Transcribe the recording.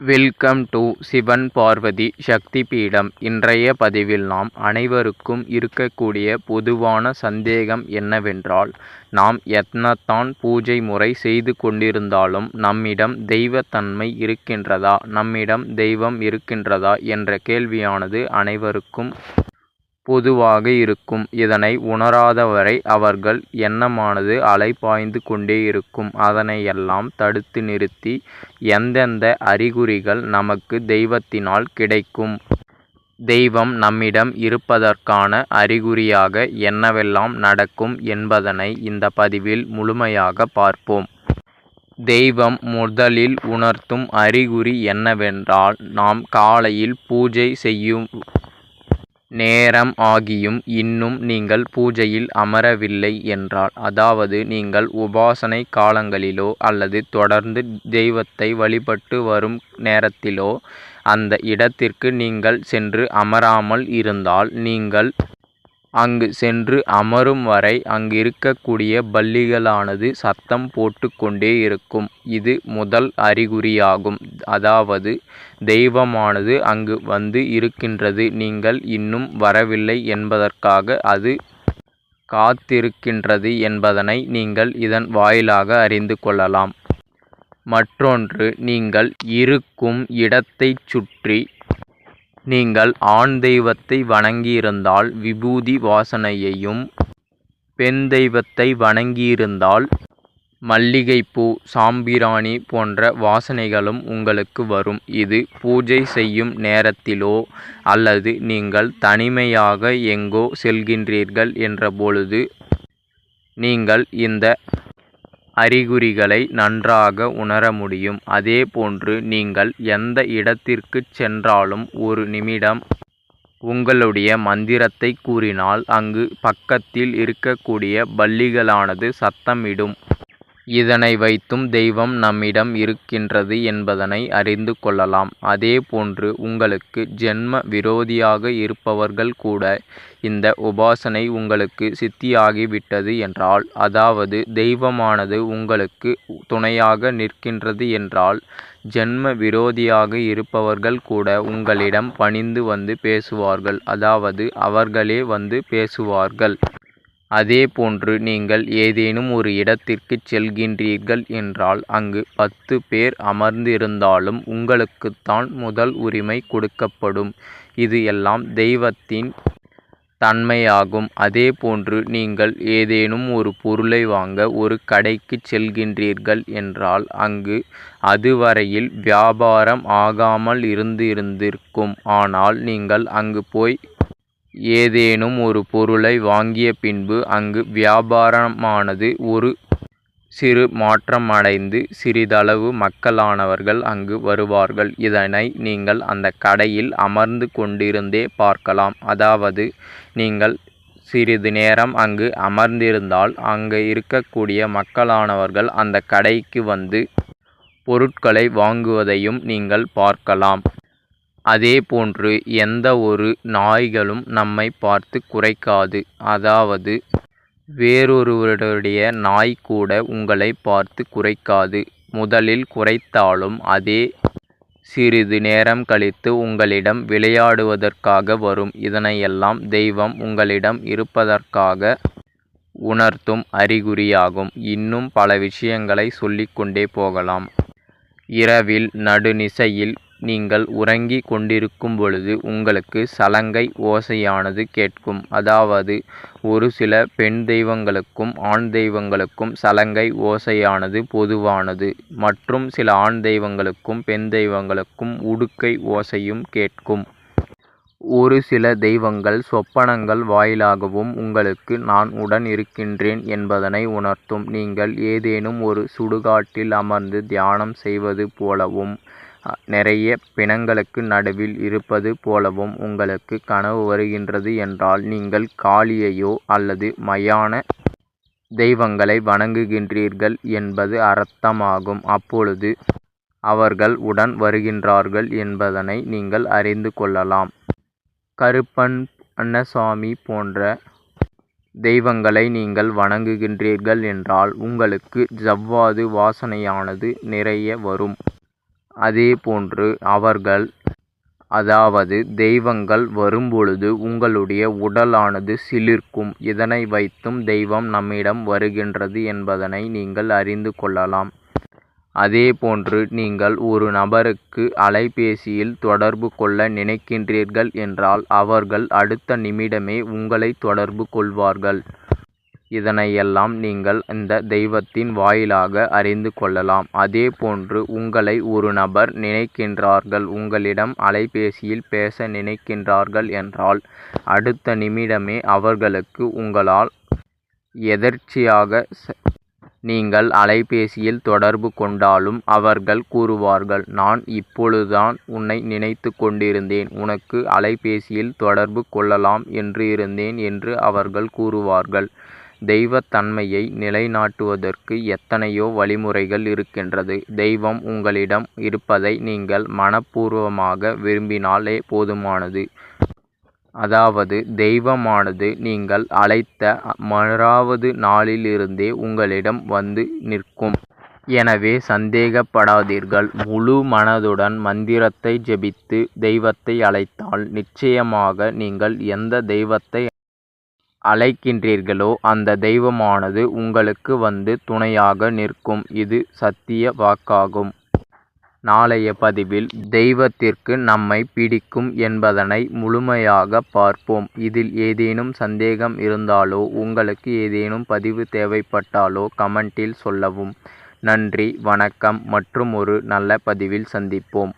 Welcome to Sivan Parvathi சக்தி பீடம் இன்றைய பதிவில் நாம் அனைவருக்கும் இருக்கக்கூடிய பொதுவான சந்தேகம் என்னவென்றால் நாம் எத்னத்தான் பூஜை முறை செய்து கொண்டிருந்தாலும் நம்மிடம் தெய்வத்தன்மை இருக்கின்றதா? நம்மிடம் தெய்வம் இருக்கின்றதா? என்ற கேள்வியானது அனைவருக்கும் பொதுவாக இருக்கும். இதனை உணராதவரை அவர்கள் எண்ணமானது அலைபாய்ந்து கொண்டே இருக்கும். அதனையெல்லாம் தடுத்து நிறுத்தி எந்தெந்த அறிகுறிகள் நமக்கு தெய்வத்தினால் கிடைக்கும்? தெய்வம் நம்மிடம் இருப்பதற்கான அறிகுறியாக என்னவெல்லாம் நடக்கும் என்பதனை இந்த பதிவில் முழுமையாக பார்ப்போம். தெய்வம் முதலில் உணர்த்தும் அறிகுறி என்னவென்றால் நாம் காலையில் பூஜை செய்யும் நேரம் ஆகியும் இன்னும் நீங்கள் பூஜையில் அமரவில்லை என்றால் அதாவது நீங்கள் உபாசனை காலங்களிலோ அல்லது தொடர்ந்து தெய்வத்தை வழிபட்டு வரும் நேரத்திலோ அந்த இடத்திற்கு நீங்கள் சென்று அமராமல் இருந்தால் நீங்கள் அங்கு சென்று அமரும் வரை அங்கிருக்கக்கூடிய பல்லிகளானது சத்தம் போட்டு கொண்டே இருக்கும். இது முதல் அறிகுறியாகும். அதாவது தெய்வமானது அங்கு வந்து இருக்கின்றது. நீங்கள் இன்னும் வரவில்லை என்பதற்காக அது காத்திருக்கின்றது என்பதனை நீங்கள் இதன் வாயிலாக அறிந்து கொள்ளலாம். மற்றொன்று நீங்கள் இருக்கும் இடத்தைச் சுற்றி நீங்கள் ஆண் தெய்வத்தை வணங்கியிருந்தால் விபூதி வாசனையையும் பெண் தெய்வத்தை வணங்கியிருந்தால் மல்லிகைப்பூ சாம்பிராணி போன்ற வாசனைகளும் உங்களுக்கு வரும். இது பூஜை செய்யும் நேரத்திலோ அல்லது நீங்கள் தனிமையாக எங்கோ செல்கின்றீர்கள் என்ற பொழுது நீங்கள் இந்த அறிகுறிகளை நன்றாக உணர முடியும். அதேபோன்று நீங்கள் எந்த இடத்திற்குச் சென்றாலும் ஒரு நிமிடம் உங்களுடைய மந்திரத்தை கூறினால் அங்கு பக்கத்தில் இருக்கக்கூடிய பல்லிகளானது சத்தமிடும். இதனை வைத்தும் தெய்வம் நம்மிடம் இருக்கின்றது என்பதனை அறிந்து கொள்ளலாம். அதேபோன்று உங்களுக்கு ஜென்ம விரோதியாக இருப்பவர்கள் கூட இந்த உபாசனை உங்களுக்கு சித்தியாகிவிட்டது என்றால் அதாவது தெய்வமானது உங்களுக்கு துணையாக நிற்கின்றது என்றால் ஜென்ம விரோதியாக இருப்பவர்கள் கூட உங்களிடம் பணிந்து வந்து பேசுவார்கள். அதாவது அவர்களே வந்து பேசுவார்கள். அதேபோன்று நீங்கள் ஏதேனும் ஒரு இடத்திற்குச் செல்கின்றீர்கள் என்றால் அங்கு பத்து பேர் அமர்ந்திருந்தாலும் உங்களுக்குத்தான் முதல் உரிமை கொடுக்கப்படும். இது எல்லாம் தெய்வத்தின் தன்மையாகும். அதேபோன்று நீங்கள் ஏதேனும் ஒரு பொருளை வாங்க ஒரு கடைக்கு செல்கின்றீர்கள் என்றால் அங்கு அதுவரையில் வியாபாரம் ஆகாமல் இருந்திருந்திருக்கும். ஆனால் நீங்கள் அங்கு போய் ஏதேனும் ஒரு பொருளை வாங்கிய பின்பு அங்கு வியாபாரமானது ஒரு சிறு மாற்றமடைந்து சிறிதளவு மக்களானவர்கள் அங்கு வருவார்கள். இதனை நீங்கள் அந்த கடையில் அமர்ந்து கொண்டிருந்தே பார்க்கலாம். அதாவது நீங்கள் சிறிது நேரம் அங்கு அமர்ந்திருந்தால் அங்கு இருக்கக்கூடிய மக்களானவர்கள் அந்த கடைக்கு வந்து பொருட்களை வாங்குவதையும் நீங்கள் பார்க்கலாம். அதேபோன்று எந்த ஒரு நாய்களும் நம்மை பார்த்து குறைக்காது. அதாவது வேறொருவருடைய நாய் கூட உங்களை பார்த்து குறைக்காது. முதலில் குறைத்தாலும் அதே சிறிது நேரம் கழித்து உங்களிடம் விளையாடுவதற்காக வரும். இதனையெல்லாம் தெய்வம் உங்களிடம் இருப்பதற்காக உணர்த்தும் அறிகுறியாகும். இன்னும் பல விஷயங்களை சொல்லிக்கொண்டே போகலாம். இரவில் நடுநிசையில் நீங்கள் உறங்கிக் கொண்டிருக்கும் பொழுது உங்களுக்கு சலங்கை ஓசையானது கேட்கும். அதாவது ஒரு சில பெண் தெய்வங்களுக்கும் ஆண் தெய்வங்களுக்கும் சலங்கை ஓசையானது பொதுவானது. மற்றும் சில ஆண் தெய்வங்களுக்கும் பெண் தெய்வங்களுக்கும் உடுக்கை ஓசையும் கேட்கும். ஒரு சில தெய்வங்கள் சொப்பனங்கள் வாயிலாகவும் உங்களுக்கு நான் உடன் இருக்கின்றேன் என்பதனை உணர்த்தும். நீங்கள் ஏதேனும் ஒரு சுடுகாட்டில் அமர்ந்து தியானம் செய்வது போலவும். நிறைய பிணங்களுக்கு நடுவில் இருப்பது போலவும் உங்களுக்கு கனவு வருகின்றது என்றால் நீங்கள் காளியையோ அல்லது மயான தெய்வங்களை வணங்குகின்றீர்கள் என்பது அர்த்தமாகும். அப்பொழுது அவர்கள் உடன் வருகின்றார்கள் என்பதனை நீங்கள் அறிந்து கொள்ளலாம். கருப்பன் அன்னசாமி போன்ற தெய்வங்களை நீங்கள் வணங்குகின்றீர்கள் என்றால் உங்களுக்கு ஜவ்வாது வாசனையானது நிறைய வரும். அதேபோன்று அவர்கள் அதாவது தெய்வங்கள் வரும்பொழுது உங்களுடைய உடலானது சிலிர்க்கும். இதனை வைத்தும் தெய்வம் நம்மிடம் வருகின்றது என்பதனை நீங்கள் அறிந்து கொள்ளலாம். அதேபோன்று நீங்கள் ஒரு நபருக்கு அலைபேசியில் தொடர்பு கொள்ள நினைக்கின்றீர்கள் என்றால் அவர்கள் அடுத்த நிமிடமே உங்களை தொடர்பு கொள்வார்கள். இதனையெல்லாம் நீங்கள் இந்த தெய்வத்தின் வாயிலாக அறிந்து கொள்ளலாம். அதேபோன்று உங்களை ஒரு நபர் நினைக்கின்றார்கள் உங்களிடம் அலைபேசியில் பேச நினைக்கின்றார்கள் என்றால் அடுத்த நிமிடமே அவர்களுக்கு உங்களால் எதர்ச்சியாக நீங்கள் அலைபேசியில் தொடர்பு கொண்டாலும் அவர்கள் கூறுவார்கள் நான் இப்பொழுதுதான் உன்னை நினைத்து கொண்டிருந்தேன் உனக்கு அலைபேசியில் தொடர்பு கொள்ளலாம் என்று இருந்தேன் என்று அவர்கள் கூறுவார்கள். தெய்வத்தன்மையை நிலைநாட்டுவதற்கு எத்தனையோ வழிமுறைகள் இருக்கின்றது. தெய்வம் உங்களிடம் இருப்பதை நீங்கள் மனப்பூர்வமாக விரும்பினாலே போதுமானது. அதாவது தெய்வமானது நீங்கள் அழைத்த மறாவது நாளிலிருந்தே உங்களிடம் வந்து நிற்கும். எனவே சந்தேகப்படாதீர்கள். முழு மனதுடன் மந்திரத்தை ஜெபித்து தெய்வத்தை அழைத்தால் நிச்சயமாக நீங்கள் எந்த தெய்வத்தை அழைக்கின்றீர்களோ அந்த தெய்வமானது உங்களுக்கு வந்து துணையாக நிற்கும். இது சத்திய வாக்காகும். நாளைய பதிவில் தெய்வத்திற்கு நம்மை பிடிக்கும் என்பதனை முழுமையாக பார்ப்போம். இதில் ஏதேனும் சந்தேகம் இருந்தாலோ உங்களுக்கு ஏதேனும் பதிவு தேவைப்பட்டாலோ கமெண்டில் சொல்லவும். நன்றி வணக்கம் மற்றும் ஒரு நல்ல பதிவில் சந்திப்போம்.